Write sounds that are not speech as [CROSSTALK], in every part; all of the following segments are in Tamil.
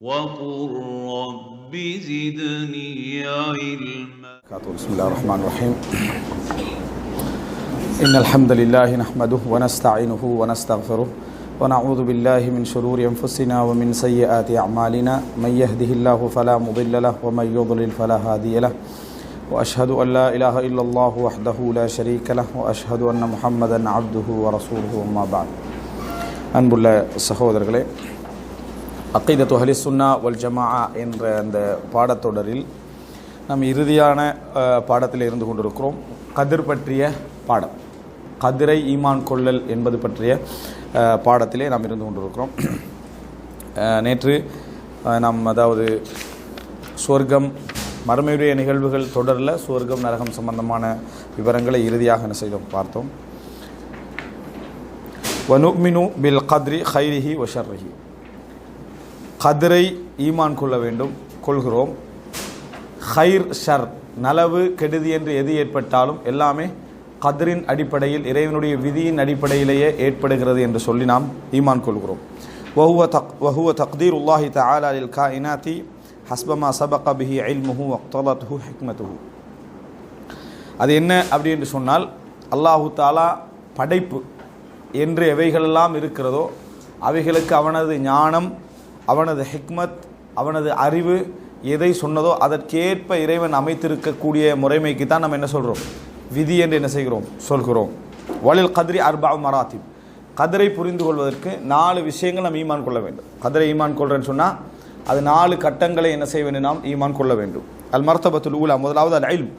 وقل رب زدني علما. بسم الله الرحمن الرحيم. إن الحمد لله نحمده ونستعينه ونستغفره ونعوذ بالله من شرور أنفسنا ومن سيئات أعمالنا. من يهده الله فلا مضل له ومن يضلل فلا هادي له. وأشهد أن لا إله إلا الله وحده لا شريك له وأشهد أن محمدا عبده ورسوله وما بعد. أنبو الله سهودر அக்கைதத்து ஹலிசுன்னா வல் ஜமா என்ற அந்த பாடத்தொடரில் நாம் இறுதியான பாடத்தில் இருந்து கொண்டிருக்கிறோம். கதிர் பற்றிய பாடம். கதிரை ஈமான் கொள்ளல் என்பது பற்றிய பாடத்திலே நாம் இருந்து கொண்டிருக்கிறோம். நேற்று நாம் அதாவது சுவர்க்கம் மறுமையுடைய நிகழ்வுகள் தொடரில் சுவர்க்கம் நரகம் சம்பந்தமான விவரங்களை இறுதியாக என்ன செய்தோம்? பார்த்தோம். வனுமினு பில் கத்ரி ஹைரிஹி வஷர்ரிஹி கதிரை ஈமான் கொள்ள வேண்டும் கொள்கிறோம். ஹைர் ஷர் நலவு கெடுதி என்று எது ஏற்பட்டாலும் எல்லாமே கதிரின் அடிப்படையில் இறைவனுடைய விதியின் அடிப்படையிலேயே ஏற்படுகிறது என்று சொல்லி நாம் ஈமான் கொள்கிறோம். வஹுவ தக் வஹுவ தக்தீர் உல்லாஹி தஆலா கா இனாத்தி ஹஸ்பமா சபக பிஹி இல்முஹு வக்தலத்ஹு ஹிக்மத்துஹு. அது என்ன அப்படி என்று சொன்னால் அல்லாஹு தாலா படைப்பு என்று எவைகளெல்லாம் இருக்கிறதோ அவைகளுக்கு அவனது ஞானம் அவனது ஹிக்மத் அவனது அறிவு எதை சொன்னதோ அதற்கேற்ப இறைவன் அமைத்திருக்கக்கூடிய முறைமைக்கு தான் நம்ம என்ன சொல்கிறோம் விதி என்று என்ன செய்கிறோம்? சொல்கிறோம். வலில் கதிரி அர்பா மராத்திப். கதிரை புரிந்து கொள்வதற்கு நாலு விஷயங்கள் நாம் ஈமான் கொள்ள வேண்டும். கதிரை ஈமான் கொள்கிறேன்னு சொன்னால் அது நாலு கட்டங்களை என்ன செய்ய வேண்டும்? நாம் ஈமான் கொள்ள வேண்டும். அல் மர்த்தபத்துல் ஊலா முதலாவது அல் இல்ம்.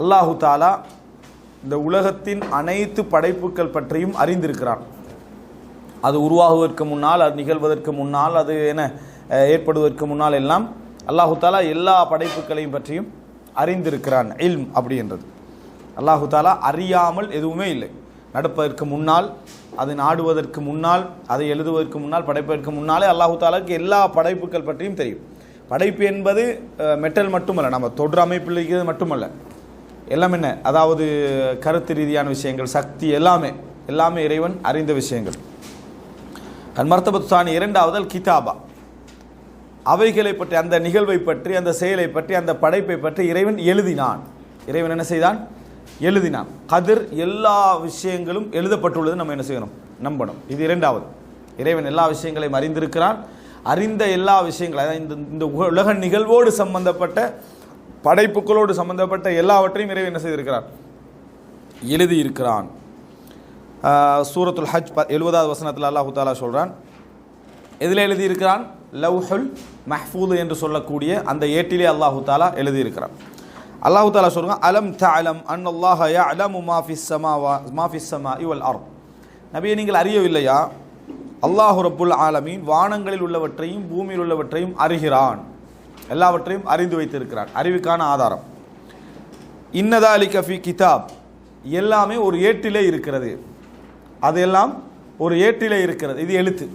அல்லாஹு தாலா இந்த உலகத்தின் அனைத்து படைப்புகள் பற்றியும் அறிந்திருக்கிறான். அது உருவாகுவதற்கு முன்னால் அது நிகழ்வதற்கு முன்னால் அது என்ன ஏற்படுவதற்கு முன்னால் எல்லாம் அல்லாஹு தாலா எல்லா படைப்புகளையும் பற்றியும் அறிந்திருக்கிறான். இல்ம் அப்படின்றது. அல்லாஹு தாலா அறியாமல் எதுவுமே இல்லை. நடப்பதற்கு முன்னால் அது நாடுவதற்கு முன்னால் அதை எழுதுவதற்கு முன்னால் படைப்பதற்கு முன்னாலே அல்லாஹு தாலாவுக்கு எல்லா படைப்புகள் பற்றியும் தெரியும். படைப்பு என்பது மெட்டல் மட்டுமல்ல நம்ம தொடர் அமைப்பில் இருக்கிறது மட்டுமல்ல. எல்லாம் என்ன? அதாவது கருத்து ரீதியான விஷயங்கள் சக்தி எல்லாமே எல்லாமே இறைவன் அறிந்த விஷயங்கள். அன்மர்த்தபத்து இரண்டாவது அல் கிதாபா. அவைகளை பற்றி அந்த நிகழ்வை பற்றி அந்த செயலை பற்றி அந்த படைப்பை பற்றி இறைவன் எழுதினான். இறைவன் என்ன செய்தான்? எழுதினான். கதிர் எல்லா விஷயங்களும் எழுதப்பட்டுள்ளது நம்ம என்ன செய்யணும்? நம்பணும். இது இரண்டாவது. இறைவன் எல்லா விஷயங்களையும் அறிந்திருக்கிறான். அறிந்த எல்லா விஷயங்களும் அதாவது இந்த இந்த உலக நிகழ்வோடு சம்பந்தப்பட்ட படைப்புகளோடு சம்பந்தப்பட்ட எல்லாவற்றையும் இறைவன் என்ன செய்திருக்கிறான்? எழுதியிருக்கிறான். சூரத்துல் ஹஜ் ப எழுபதாவது வசனத்தில் அல்லாஹு தாலா சொல்கிறான் எதில் எழுதியிருக்கிறான் லவ்ஹுல் மஹ்ஃபூது என்று சொல்லக்கூடிய அந்த ஏட்டிலே அல்லாஹு தாலா எழுதியிருக்கிறான். அல்லாஹு தாலா சொல்கிறான் அலம் த அலம் அன் அல்லாஹ யா அலமு மாஃபிஸ் ஸமாவா மா ஃபிஸ் ஸமாஇ வல் நபியை நீங்கள் அறியவில்லையா? அல்லாஹு ரப்புல் ஆலமீன் வானங்களில் உள்ளவற்றையும் பூமியில் உள்ளவற்றையும் அறிகிறான். எல்லாவற்றையும் அறிந்து வைத்திருக்கிறான். அறிவுக்கான ஆதாரம். இன்னதா அலி கஃபி கிதாப். எல்லாமே ஒரு ஏட்டிலே இருக்கிறது. அதெல்லாம் ஒரு ஏற்றிலே இருக்கிறது. இது எழுத்து.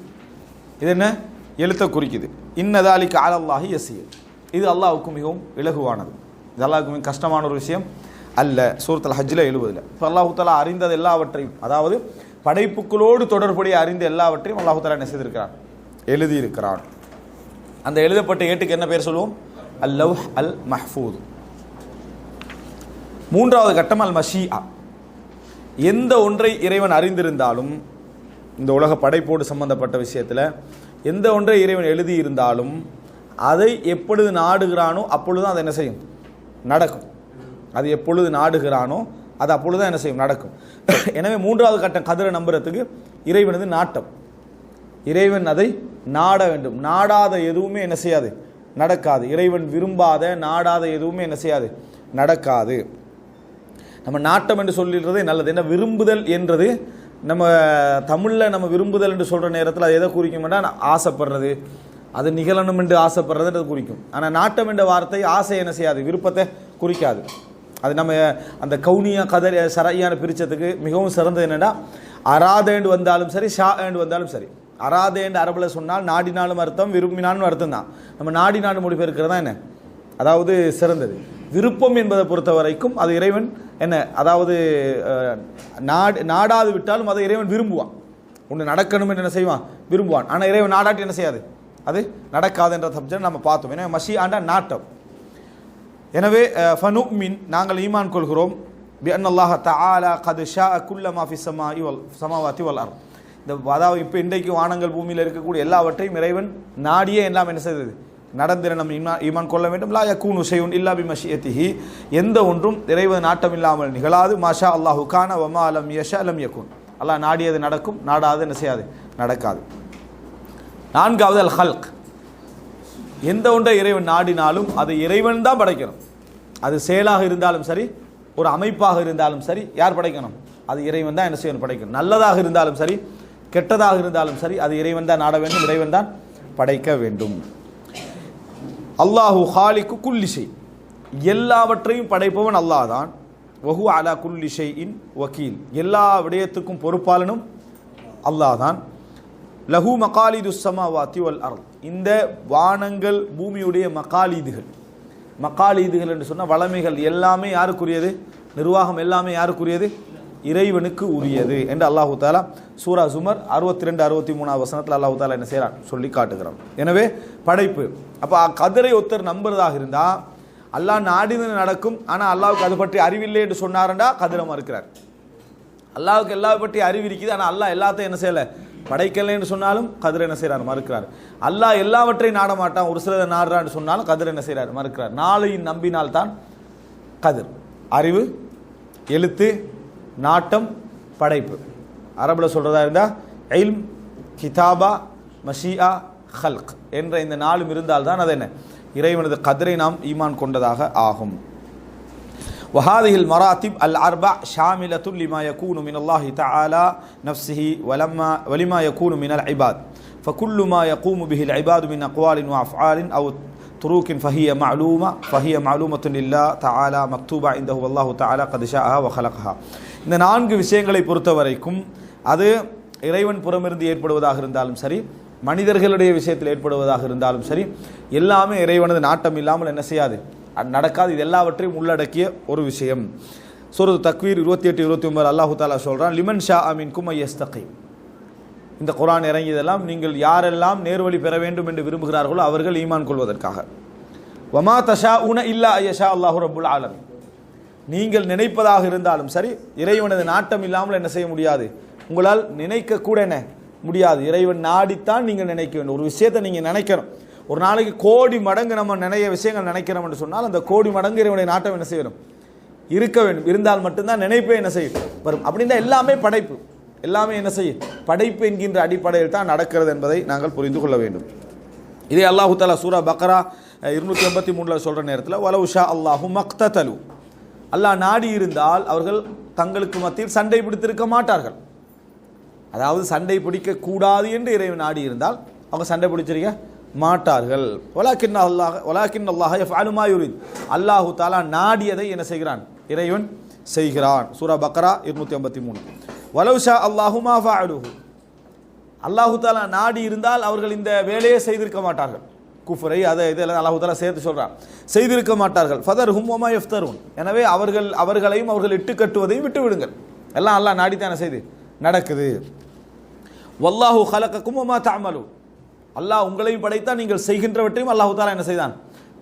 இது என்ன? எழுத்தை குறிக்குது. இன்னதாலிக்கு அலல்லாஹி எசியல் இது அல்லாவுக்கு மிகவும் இலகுவானது. இது அல்லாவுக்கு மிகவும் கஷ்டமான ஒரு விஷயம் அல்ல. சூரத்தில் ஹஜ்ஜில் எழுவதில். இப்போ அல்லாஹுத்தாலா அறிந்தது எல்லாவற்றையும் அதாவது படைப்புகளோடு தொடர்புடைய அறிந்த எல்லாவற்றையும் அல்லாஹுத்தாலா என்ன செய்திருக்கிறான்? எழுதியிருக்கிறான். அந்த எழுதப்பட்ட ஏட்டுக்கு என்ன பேர் சொல்லுவோம்? அல் அல் மஹ்பூது மூன்றாவது கட்டம் அல் மஷீஆ எந்த ஒன்றை இறைவன் அறிந்திருந்தாலும் இந்த உலக படைப்போடு சம்பந்தப்பட்ட விஷயத்தில் எந்த ஒன்றை இறைவன் எழுதியிருந்தாலும் அதை எப்பொழுது நாடுகிறானோ அப்பொழுது அது என்ன செய்யும்? நடக்கும். அது எப்பொழுது நாடுகிறானோ அது அப்பொழுது தான் என்ன செய்யும்? நடக்கும். [CLEARS THROAT] எனவே மூன்றாவது கட்டம் கதிரை நம்புறதுக்கு இறைவனது நாட்டம். இறைவன் அதை நாட வேண்டும். நாடாத எதுவுமே என்ன செய்யாது? நடக்காது. இறைவன் விரும்பாத நாடாத எதுவுமே என்ன செய்யாது? நடக்காது. நம்ம நாட்டம் என்று சொல்லிடுறதே நல்லது. என்ன விரும்புதல் என்றது நம்ம தமிழில் நம்ம விரும்புதல் என்று சொல்கிற நேரத்தில் அது எதை குறிக்கும்னா ஆசைப்படுறது. அது நிகழணும் என்று ஆசைப்படுறதுன்றது குறிக்கும். ஆனால் நாட்டம் என்ற வார்த்தை ஆசை என்ன செய்யாது? விருப்பத்தை குறிக்காது. அது நம்ம அந்த கவுனியா கதர் சரையான பிரித்ததுக்கு மிகவும் சிறந்தது என்னென்னா அராதேண்டு வந்தாலும் சரி ஷா ஏண்டு வந்தாலும் சரி. அராதேண்டு அரபில் சொன்னால் நாடினாலும் அர்த்தம் விரும்பினாலும் அர்த்தம் தான் நம்ம நாடினாடு மொழிபெயர்க்கிறது தான் என்ன? அதாவது சிறந்தது. விருப்பம் என்பதை பொறுத்த வரைக்கும் அது இறைவன் என்ன அதாவது நாடு நாடாது விட்டாலும் அதை இறைவன் விரும்புவான். ஒன்று நடக்கணும் என்று என்ன செய்வான்? விரும்புவான். ஆனால் இறைவன் நாடாட்டி என்ன செய்யாது? அது நடக்காதுன்ற சப்ஜெக்ட் நம்ம பார்த்தோம். ஏன்னா மஷி ஆண்டா நாட்டம். எனவே ஃபனுமின் நாங்கள் ஈமான் கொள்கிறோம். பிஅன் அல்லாஹ் தஆலா கது ஷா குல்லமா ஃபி ஸமாஇ வல் சமாவாத்தி இந்த அதாவது இப்போ இன்றைக்கு வானங்கள் பூமியில் இருக்கக்கூடிய எல்லாவற்றையும் இறைவன் நாடியே எல்லாம் என்ன செய்தது? நடந்திர நம் இமா ஈமான் கொள்ள வேண்டும். லா யக்கூன் உசையுன் இல்லா பி மஷியத்திஹி எந்த ஒன்றும் இறைவன் நாட்டம் இல்லாமல் நிகழாது. மாஷா அல்லாஹு கான வமா அலம் யஷா அலம் யக்கூன் அல்லாஹ் நாடியது நடக்கும் நாடாது என்ன செய்யாது நடக்காது. நான்காவது அல் ஹல்க். எந்த ஒன்றை இறைவன் நாடினாலும் அது இறைவன் தான் படைக்கணும். அது செயலாக இருந்தாலும் சரி ஒரு அமைப்பாக இருந்தாலும் சரி யார் படைக்கணும்? அது இறைவன் தான் என்ன செய்யணும்? படைக்கணும். நல்லதாக இருந்தாலும் சரி கெட்டதாக இருந்தாலும் சரி அது இறைவன் தான் நாட வேண்டும் இறைவன் தான் படைக்க வேண்டும். அல்லாஹு ஹாலிக்கு குல்லிஷை எல்லாவற்றையும் படைப்பவன் அல்லாஹ் தான் வஹு அலா குல்லிஷை இன் வக்கீல் எல்லா விடயத்துக்கும் பொறுப்பாளனும் அல்லாஹ் தான் லஹு மகாலிது சமாவாத்தி வல் அருள் இந்த வானங்கள் பூமியுடைய மகாலீதுகள். மகாலீதுகள் என்று சொன்ன வளமைகள் எல்லாமே யாருக்குரியது? நிர்வாகம் எல்லாமே யாருக்குரியது? இறைவனுக்கு உரியது என்று அல்லாஹு தாலா சூரா சுமர் அறுபத்தி ரெண்டு அறுபத்தி மூணாவது வசனத்தில் அல்லாஹு தாலா என்ன செய்கிறான் சொல்லி காட்டுகிறான். எனவே படைப்பு. அப்போ கதிரை ஒருத்தர் நம்புறதாக இருந்தால் அல்லாஹ் நாடினது நடக்கும். ஆனால் அல்லாவுக்கு அது பற்றி அறிவில்லை என்று சொன்னாரண்டா கதிரை மறுக்கிறார். அல்லாவுக்கு எல்லா பற்றி அறிவு இருக்குது ஆனால் அல்லாஹ் எல்லாத்தையும் என்ன செய்யலை? படைக்கலைன்னு சொன்னாலும் கதிர் என்ன செய்கிறார் மறுக்கிறார். அல்லாஹ் எல்லாவற்றையும் நாட மாட்டான். ஒரு சிலதை நாடுறான்னு சொன்னாலும் கதிர் என்ன செய்கிறார் மறுக்கிறார். நாளையும் நம்பினால் தான் கதிர். அறிவு எழுத்து நாட்டம் படைப்பு அரபில் சொல்கிறதா இருந்தால் இல்ம் கிதாபா மஷியா ஹல்க் என்ற இந்த நாளும் இருந்தால்தான் அது என்ன இறைவனது கதிரை நாம் ஈமான் கொண்டதாக ஆகும் وهذه المراتب الأربع شاملة لما يكون من الله تعالى نفسه ولما ولما يكون من العباد فكل ما يقوم به العباد من أقوال وأفعال أو تروك فهي معلومة فهي معلومة لله تعالى مكتوبة عنده والله تعالى قد شاءها وخلقها இந்த நான்கு விஷயங்களை பொறுத்த வரைக்கும் அது இறைவன் புறமிருந்து ஏற்படுவதாக இருந்தாலும் சரி மனிதர்களுடைய விஷயத்தில் ஏற்படுவதாக இருந்தாலும் சரி எல்லாமே இறைவனது நாட்டம் இல்லாமல் என்ன செய்யாது? அது நடக்காது. இது எல்லாவற்றையும் உள்ளடக்கிய ஒரு விஷயம். சூரத் தக்வீர் இருபத்தி எட்டு இருபத்தி ஒன்பது அல்லாஹு தாலா சொல்கிறான் லிமன் ஷா அமீன் குமை எஸ்தகை இந்த குரான் இறங்கியதெல்லாம் நீங்கள் யாரெல்லாம் நேர்வழி பெற வேண்டும் என்று விரும்புகிறார்களோ அவர்கள் ஈமான் கொள்வதற்காக. வமா தஷா உன இல்லா ஐயஷா அல்லாஹு ரபுல் ஆலமின். நீங்கள் நினைப்பதாக இருந்தாலும் சரி இறைவனது நாட்டம் இல்லாமல் என்ன செய்ய முடியாது? உங்களால் நினைக்க கூட என்ன முடியாது. இறைவன் நாடித்தான் நீங்கள் நினைக்க வேண்டும். ஒரு விஷயத்தை நீங்கள் நினைக்கணும். ஒரு நாளைக்கு கோடி மடங்கு நம்ம நிறைய விஷயங்கள் நினைக்கிறோம் என்று சொன்னால் அந்த கோடி மடங்கு இறைவனுடைய நாட்டம் என்ன செய்யணும்? இருக்க வேண்டும். இருந்தால் மட்டும்தான் நினைப்பே என்ன செய்யும்? வரும். அப்படின்னா எல்லாமே படைப்பு. எல்லாமே என்ன செய்யும்? படைப்பு என்கின்ற அடிப்படையில் தான் நடக்கிறது என்பதை நாங்கள் புரிந்து கொள்ள வேண்டும். இதே அல்லாஹு தாலா சூரா பக்ரா இருநூற்றி எண்பத்தி மூணில் சொல்கிற நேரத்தில் வலவுஷா அல்லாஹு மக்தலு அல்லாஹ் நாடி இருந்தால் அவர்கள் தங்களுக்கு மத்தியில் சண்டை பிடித்திருக்க மாட்டார்கள். அதாவது சண்டை பிடிக்க கூடாது என்று இறைவன் நாடி இருந்தால் அவங்க சண்டை பிடிச்சிருக்க மாட்டார்கள். ஒலாக்கின் அல்லாஹ் ஒலாக்கின் அல்லாஹ் எஃப் யுரித். அல்லாஹு தாலா நாடியதை என்ன செய்கிறான்? இறைவன் செய்கிறான். சூரா பக்ரா இருநூத்தி ஐம்பத்தி மூணு. வலவுஷா அல்லாஹுமா ஃபாலுஹு அல்லாஹு தாலா நாடி இருந்தால் அவர்கள் இந்த வேலையை செய்திருக்க மாட்டார்கள். குஃபரை அதை இதெல்லாம் அல்லாஹு சேர்த்து சொல்கிறான் செய்திருக்க மாட்டார்கள். ஃபதர் ஹும் ஒமா எஃப்தருன் எனவே அவர்கள் அவர்களையும் அவர்கள் இட்டு கட்டுவதையும் விட்டு விடுங்கள். எல்லாம் அல்லாஹ் நாடித்தான செய்து. நடக்குது. வல்லாஹு ஹலக்கக்கும் ஒமா தாமலு அல்லாஹ் உங்களையும் படைத்தான் நீங்கள் செய்கின்றவற்றையும் அல்லாஹு தாலா என்ன செய்தான்?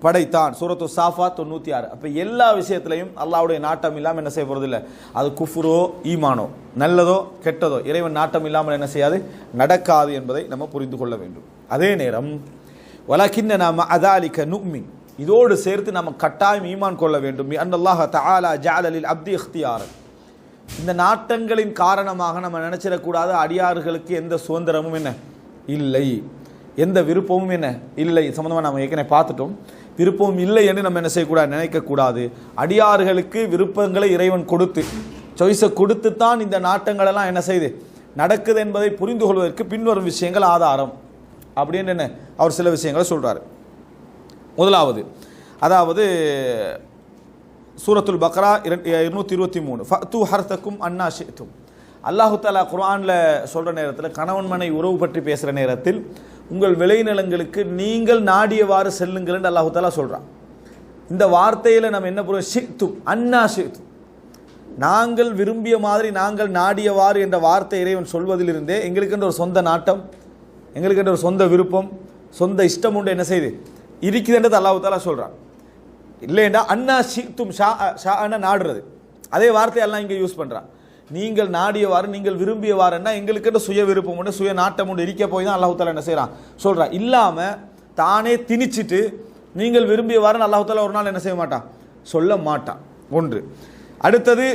படைத்தான். சூரத்து சாஃபா தொண்ணூற்றி ஆறு அப்போ எல்லா விஷயத்திலையும் அல்லாஹ்வுடைய நாட்டம் இல்லாமல் என்ன செய்ய போகிறதில்ல அது குஃபுரோ ஈமானோ? நல்லதோ கெட்டதோ? இறைவன் நாட்டம் இல்லாமல் என்ன செய்யாது? நடக்காது என்பதை நம்ம புரிந்து கொள்ள வேண்டும். அதே நேரம் வலக்கின்ன நாம அதாலிக்க நுக்மின் இதோடு சேர்த்து நம்ம கட்டாயம் ஈமான் கொள்ள வேண்டும். அன்னல்லாஹ தஆலா ஜாலலில் அப்தி இഖ்தியாரன் இந்த நாட்டங்களின் காரணமாக நம்ம நினைச்சிடக்கூடாது அடியார்களுக்கு எந்த சுதந்திரமும் என்ன? இல்லை. எந்த விருப்பமும் என்ன? இல்லை. சம்மந்தமாக நம்ம ஏற்கனவே பார்த்துட்டோம். விருப்பம் இல்லை என்று நம்ம என்ன செய்யக்கூடாது? நினைக்கக்கூடாது. அடியார்களுக்கு விருப்பங்களை இறைவன் கொடுத்து சாய்ஸை கொடுத்து தான் இந்த நாட்டங்களெல்லாம் என்ன செய்யுது நடக்குது என்பதை புரிந்து கொள்வதற்கு பின்வரும் விஷயங்கள் ஆதாரம். அப்படின்னு என்ன அவர் சில விஷயங்களை சொல்கிறார் முதலாவது அதாவது சூரத்துல் பக்ரா இருநூத்தி இருபத்தி மூணு ஃபத்து ஹர்த்தக்கும் அன்னா ஷித்தும் அல்லாஹு தாலா குர்ஆனில் சொல்கிற நேரத்தில் கணவன் மனை உறவு பற்றி பேசுகிற நேரத்தில் உங்கள் விளைநிலங்களுக்கு நீங்கள் நாடியவாறு செல்லுங்கள் என்று அல்லாஹு தாலா சொல்கிறான் இந்த வார்த்தையில் நம்ம என்ன புரியும்? ஷித்தும் அண்ணா ஷித்தும் நாங்கள் விரும்பிய மாதிரி நாங்கள் நாடியவாறு என்ற வார்த்தை இறைவன் சொல்வதிலிருந்தே எங்களுக்குன்ற ஒரு சொந்த நாட்டம் எங்களுக்கென்ற ஒரு சொந்த விருப்பம் சொந்த இஷ்டம் உண்டு என்ன செய்யுது இருக்குதுன்றது அல்லாஹு தாலா சொல்கிறான் இல்லைண்டா அண்ணா ஷித்தும் ஷா ஷா நாடுறது. அதே வார்த்தையெல்லாம் இங்கே யூஸ் பண்ணுறான் நீங்கள் நாடியவாறு நீங்கள் விரும்பியவாறுன்னா எங்களுக்கு சுய விருப்பம் உண்டு சுய நாட்டம் உண்டு இருக்க போய் தான் அல்லாஹு தாலா என்ன செய்கிறான் சொல்கிறான் இல்லாமல் தானே திணிச்சிட்டு நீங்கள் விரும்பியவாறுன்னு அல்லாஹு தாலா ஒரு நாள் என்ன செய்ய மாட்டான்? சொல்ல மாட்டான். ஒன்று. அடுத்தது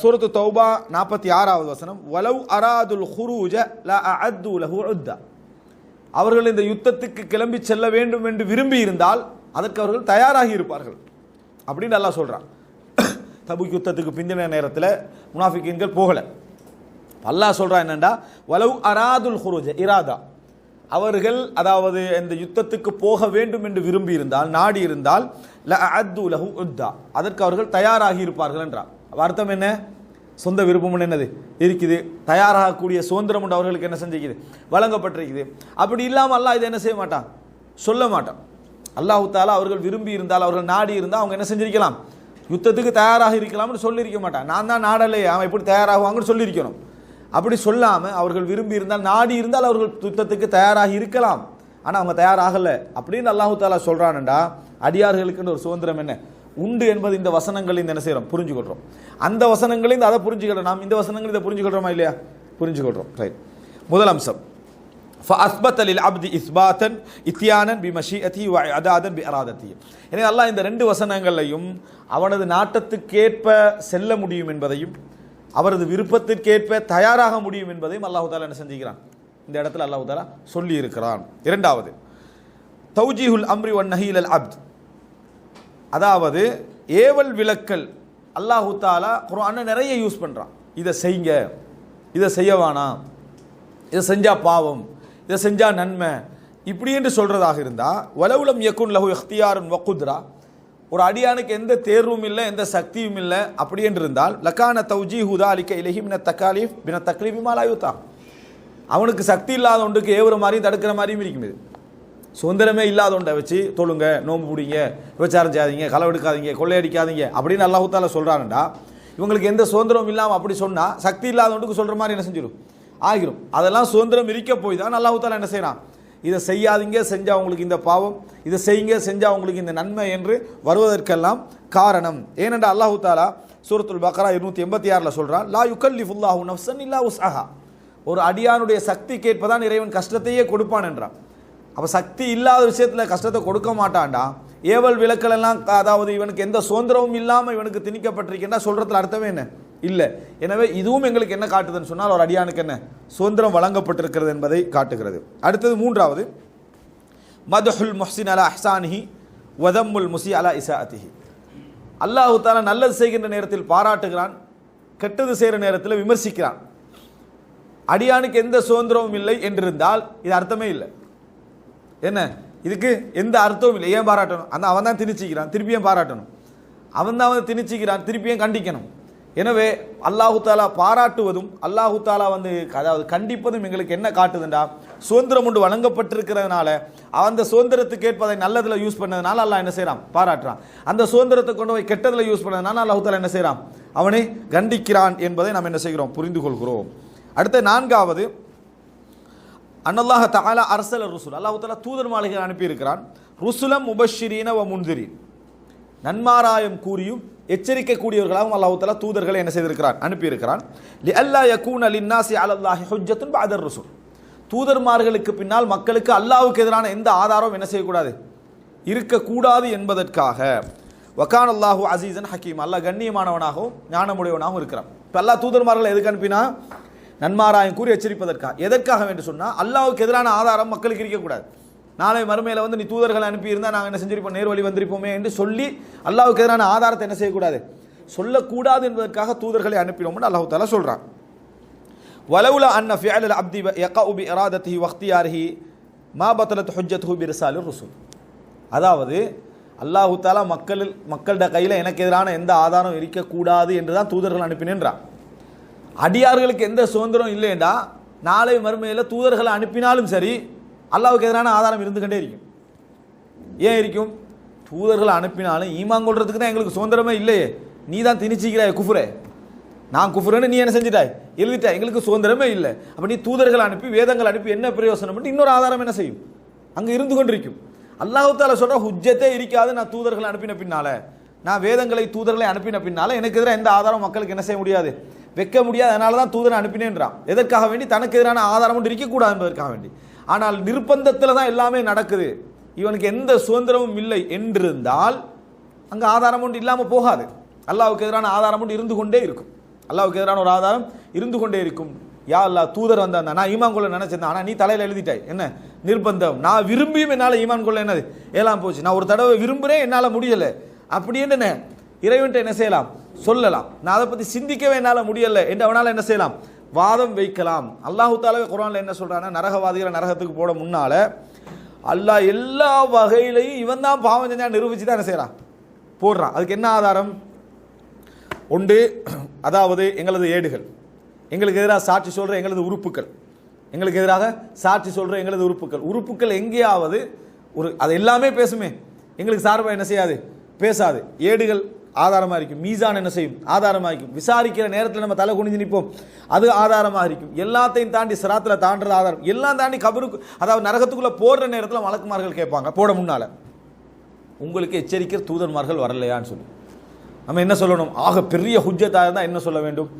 சூரத்து தௌபா நாற்பத்தி ஆறாவது வசனம் வலவ் அராதுல் ஹுரூஜ ல அஅத்து லஹு உத்தா. அவர்கள் இந்த யுத்தத்துக்கு கிளம்பி செல்ல வேண்டும் என்று விரும்பி இருந்தால் அதற்கு அவர்கள் தயாராகி இருப்பார்கள். அப்படின்னு நல்லா சொல்கிறான் [COUGHS] தபுக் யுத்தத்துக்கு பிந்தின நேரத்தில் முனாஃபிக்கீன்கள் போகலை. அல்லாஹ் சொல்கிறான் என்னண்டா? வலவு அராதுல் ஹுருஜ இராதா. அவர்கள் அதாவது இந்த யுத்தத்துக்கு போக வேண்டும் என்று விரும்பி இருந்தால் நாடி இருந்தால் ல அத்து லஹு உத்தா அதற்கு அவர்கள் தயாராகி இருப்பார்கள் என்றார் அர்த்தம் என்ன? சொந்த விருப்பம் என்னது? இருக்குது. தயாராகக்கூடிய சுதந்திரம் உண்டு. அவர்களுக்கு என்ன செஞ்சிருக்குது? வழங்கப்பட்டிருக்குது. அப்படி இல்லாமல் அல்லாஹ் இதை என்ன செய்ய மாட்டான்? சொல்ல மாட்டான். அல்லாஹு தாலா அவர்கள் விரும்பி இருந்தால் அவர்கள் நாடி இருந்தால் அவங்க என்ன செஞ்சிருக்கலாம்? யுத்தத்துக்கு தயாராக இருக்கலாம்னு சொல்லியிருக்க மாட்டான். நான் தான் நாடலையே அவன் எப்படி தயாராகுவாங்கன்னு சொல்லியிருக்கணும் அப்படி சொல்லாமல் அவர்கள் விரும்பி இருந்தால் நாடி இருந்தால் அவர்கள் யுத்தத்துக்கு தயாராக இருக்கலாம். ஆனால் அவங்க தயாராகலை. அப்படின்னு அல்லாஹு தாலா சொல்கிறான்டா அடியார்களுக்குன்னு ஒரு சுதந்திரம் என்ன? உண்டு என்பது இந்த வசனங்கள் இந்த என்ன செய்கிறோம் புரிஞ்சுக்கொள்கிறோம் அந்த வசனங்களையும் இந்த அதை புரிஞ்சுக்கிறோம் நாம் இந்த வசனங்கள் இதை புரிஞ்சுக்கொள்கிறோமா இல்லையா புரிஞ்சுக்கொள்கிறோம் ரைட் முதல் அம்சம் فأثبت للعبد إثباتا إتيانا بمشيئته وإعدادا بإرادته எனவே அல்லாஹ் இந்த ரெண்டு வசனங்களையும் அவனது நாட்டத்துக்கேற்ப செல்ல முடியும் என்பதையும் அவரது விருப்பத்திற்கேற்ப தயாராக முடியும் என்பதையும் அல்லாஹு தாலா என்ன செஞ்சுக்கிறான் இந்த இடத்துல அல்லாஹு தாலா சொல்லி இருக்கிறான் இரண்டாவது தௌஜீஹுல் அம்ரி ஒன் நஹீல் அல் அப்த் அதாவது ஏவல் விளக்கல். அல்லாஹு தாலா குர்ஆனை நிறைய யூஸ் பண்ணுறான் இதை செய்ங்க இதை செய்ய வேணாம். இதை செஞ்சால் பாவம். இதை செஞ்சால் நன்மை. இப்படி என்று சொல்கிறதாக இருந்தால் வலவுலம் யக்குன் லஹு எஃப்தியாரன் வக்குத்ரா ஒரு அடியானுக்கு எந்த தேர்வும் இல்லை எந்த சக்தியும் இல்லை. அப்படி என்று இருந்தால் லக்கான தௌஜி ஹுதா அலிக்க இலகி மின தக்காலிஃப் பின தக்லீஃபி மாலாயுத்தா அவனுக்கு சக்தி இல்லாத ஒன்றுக்கு ஏவுற மாதிரியும் தடுக்கிற மாதிரியும் இருக்குது சுதந்திரமே இல்லாத வச்சு தொழுங்க நோம்பு பிடிங்க விபச்சாரம் செய்யாதீங்க களவெடுக்காதீங்க கொள்ளையடிக்காதீங்க அப்படின்னு அல்லாஹூத்தால தாலா சொல்கிறான்டா இவங்களுக்கு எந்த சுதந்திரமும் இல்லாமல் அப்படி சொன்னால் சக்தி இல்லாதவனுக்கு சொல்கிற மாதிரி என்ன செஞ்சிடும் ஆகிரும். அதெல்லாம் சுதந்திரம் இருக்க போய் தான் அல்லாஹூத்தால என்ன செய்கிறான் இதை செய்யாதீங்க செஞ்சால் உங்களுக்கு இந்த பாவம் இதை செய்யுங்க செஞ்சால் உங்களுக்கு இந்த நன்மை என்று வருவதற்கெல்லாம் காரணம். ஏனென்றால் அல்லாஹு தாலா சூரத்துல் பக்ரா இருநூத்தி எண்பத்தி ஆறில் சொல்கிறான் லா யுக்கல்லிஃபுல்லாஹு நஃப்சன் இல்லா உஸ்அஹா. ஒரு அடியானுடைய சக்தி கேட்பதான் இறைவன் கஷ்டத்தையே கொடுப்பான் என்றான். அப்போ சக்தி இல்லாத விஷயத்தில் கஷ்டத்தை கொடுக்க மாட்டான்டா. ஏவல் விளக்கல் எல்லாம் அதாவது இவனுக்கு எந்த சுதந்திரமும் இல்லாமல் இவனுக்கு திணிக்கப்பட்டிருக்கின்றா சொல்கிறதுல அர்த்தமே என்ன? இல்லை. எனவே இதுவும் எங்களுக்கு என்ன காட்டுதுன்னு சொன்னால் ஒரு அடியானுக்கு என்ன? சுதந்திரம் வழங்கப்பட்டிருக்கிறது என்பதை காட்டுகிறது. அடுத்தது மூன்றாவது. மதுஹுல் முஹ்சின் அலா அஹ்சானிஹி வதம்முல் முசி அலா இசாஅத்திஹி அல்லாஹு தாலா நல்லது செய்கின்ற நேரத்தில் பாராட்டுகிறான் கெட்டது செய்கிற நேரத்தில் விமர்சிக்கிறான். அடியானுக்கு எந்த சுதந்திரமும் இல்லை என்றிருந்தால் இது அர்த்தமே இல்லை. என்ன? இதுக்கு எந்த அர்த்தமும் இல்லை. ஏன் பாராட்டணும்? அந்த அவன் தான் திணிச்சிக்கிறான். திருப்பியும் பாராட்டணும். அவன் தான் வந்து திணிச்சிக்கிறான். திருப்பியும் கண்டிக்கணும். எனவே அல்லாஹு தாலா பாராட்டுவதும் அல்லாஹு தாலா வந்து அதாவது கண்டிப்பதும் எங்களுக்கு என்ன காட்டுதுண்டா? சுதந்திரம் ஒன்று வழங்கப்பட்டிருக்கிறதுனால அந்த சுதந்திரத்துக்கு ஏற்பதை நல்லதில் யூஸ் பண்ணதுனால அல்லாஹ் என்ன செய்கிறான் பாராட்டுறான். அந்த சுதந்திரத்தை கொண்டு போய் கெட்டதில் யூஸ் பண்ணதுனால அல்லாஹு தாலா என்ன செய்கிறான் அவனை கண்டிக்கிறான் என்பதை நாம் என்ன செய்கிறோம்? புரிந்து கொள்கிறோம். அடுத்த நான்காவது அன்னல்லாஹ தகால அரசல ருசுல். அல்லாஹு தஆலா தூதர் மாளிகை அனுப்பியிருக்கிறான். ருசுலம் முபஷிரீன வ முன்திரீன். நன்மாராயம் கூறியும் எச்சரிக்கை கூடியவர்களாகவும் அல்லாஹு தஆலா தூதர்களை என்ன செய்திருக்கிறான்? அனுப்பியிருக்கிறான். லி அல்லா யகூன் அலி நாசி அலல்லாஹி ஹுஜ்ஜத்துன் பாதர் ருசுல். தூதர்மார்களுக்கு பின்னால் மக்களுக்கு அல்லாவுக்கு எதிரான எந்த ஆதாரமும் என்ன செய்யக்கூடாது? இருக்கக்கூடாது என்பதற்காக. வக்கான் அல்லாஹு அசீசன் ஹக்கீம் அல்லாஹ் கண்ணியமானவனாகவும் ஞானமுடையவனாகவும் இருக்கிறான். இப்போ அல்லா தூதர்மார்களை எதுக்கு அனுப்பினா நன்மாராயம் கூறி எச்சரிப்பதற்காக. எதற்காக என்று சொன்னால் அல்லாவுக்கு எதிரான ஆதாரம் மக்களுக்கு இருக்கக்கூடாது நாளை மறுமையில் வந்து நீ தூதர்களை அனுப்பியிருந்தால் நாங்கள் என்ன செஞ்சிருப்போம்? நேர்வழி வந்திருப்போமே என்று சொல்லி அல்லாவுக்கு எதிரான ஆதாரத்தை என்ன செய்யக்கூடாது? சொல்லக்கூடாது என்பதற்காக தூதர்களை அனுப்பினோம்னு அல்லாஹு தாலா சொல்கிறான் வலவுல அன்ன ஃபியல் அப்தி யகஉ இராதத்தி வக்தியார்ஹி வக்தியாரிஹி மா பத்தலத் ஹுஜ்ஜத்துஹு பிரிசாலி ருசுல். அதாவது அல்லாஹு தாலா மக்கள் மக்கள்கிட்ட கையில் எனக்கு எதிரான எந்த ஆதாரம் இருக்கக்கூடாது என்று தான் தூதர்கள் அனுப்பினேன்றான். அடியார்களுக்கு எந்த சுதந்திரம் இல்லைண்டா நாளை மறுமையில் தூதர்களை அனுப்பினாலும் சரி அல்லாவுக்கு எதிரான ஆதாரம் இருந்துக்கிட்டே இருக்கும். ஏன் இருக்கும்? தூதர்களை அனுப்பினாலும் ஈமான் கொள்றதுக்கு தான் எங்களுக்கு சுதந்திரமே இல்லையே. நீ தான் திணிச்சிக்கிறாய் குஃபுரே. நான் குஃபுரன்னு நீ என்ன செஞ்சிட்டாய்? எழுதிட்டா எங்களுக்கு சுதந்திரமே இல்லை. அப்போ நீ தூதர்கள் அனுப்பி வேதங்கள் அனுப்பி என்ன பிரயோசனம்? இன்னொரு ஆதாரம் என்ன செய்யும்? அங்கே இருந்து கொண்டிருக்கும். அல்லாஹால சொல்கிற ஹுஜ்ஜத்தே இருக்காது நான் தூதர்களை அனுப்பின பின்னால. நான் வேதங்களை தூதர்களை அனுப்பின பின்னால எனக்கு எதிராக எந்த ஆதாரம் மக்களுக்கு என்ன செய்ய முடியாது. வைக்க முடியாது அதனால தான் தூதனை அனுப்பினேன்றான். எதற்காக வேண்டி? தனக்கு எதிரான ஆதாரம் ஒன்று இருக்கக்கூடாது என்பதற்காக வேண்டி. ஆனால் நிர்பந்தத்தில் தான் எல்லாமே நடக்குது. இவனுக்கு எந்த சுதந்திரமும் இல்லை என்றிருந்தால் அங்கே ஆதாரம் ஒன்று இல்லாமல் போகாது. அல்லாவுக்கு எதிரான ஆதாரம் ஒன்று இருந்து கொண்டே இருக்கும். அல்லாவுக்கு எதிரான ஒரு ஆதாரம் இருந்து கொண்டே இருக்கும். யா அல்லா தூதர் வந்தாங்க நான் ஈமான் கொள்ள நினைச்சிருந்தேன் ஆனால் நீ தலையில் எழுதிட்டாய். என்ன? நிர்பந்தம். நான் விரும்பியும் என்னால் ஈமான் கொள்ள என்னது? ஏலாம் போச்சு. நான் ஒரு தடவை விரும்புகிறேன் என்னால் முடியலை. அப்படின்னு என்ன இறைவன்ட்ட என்ன செய்யலாம்? சொல்லலாம். நான் அதை பற்றி சிந்திக்கவே என்னால் முடியலை என்று அவனால் என்ன செய்யலாம்? வாதம் வைக்கலாம். அல்லாஹு தாலாவே குரானில் என்ன சொல்கிறான்னா நரகவாதிகளை நரகத்துக்கு போட முன்னால் அல்லாஹ் எல்லா வகையிலையும் இவன் தான் பாவம் செஞ்சா நிரூபிச்சு தான் என்ன செய்கிறான் போடுறான். அதுக்கு என்ன ஆதாரம்? ஒன்று அதாவது எங்களது ஏடுகள். எங்களுக்கு எதிராக சாட்சி சொல்கிற எங்களது உறுப்புகள். எங்களுக்கு எதிராக சாட்சி சொல்கிற எங்களது உறுப்புகள். உறுப்புகள் எங்கேயாவது ஒரு அது எல்லாமே பேசுமே. எங்களுக்கு சார்பாக என்ன செய்யாது? பேசாது. ஏடுகள் ஆதாரமாக இருக்கும். மீசான் என்ன செய்யும்? ஆதாரமாக இருக்கும். விசாரிக்கிற நேரத்தில் நம்ம தலை குனிஞ்சு நிற்போம். அது ஆதாரமாக இருக்கும். எல்லாத்தையும் தாண்டி சிராத்தில் தாண்டது ஆதாரம். எல்லாம் தாண்டி கபருக்கு அதாவது நரகத்துக்குள்ளே போடுற நேரத்தில் வழக்குமார்கள் கேட்பாங்க. போட முன்னால். உங்களுக்கு எச்சரிக்கிற தூதன்மார்கள் வரலையான்னு சொல்லி. நம்ம என்ன சொல்லணும்? ஆக பெரிய ஹுஜ்ஜத்தாக இருந்தால் என்ன சொல்ல வேண்டும்?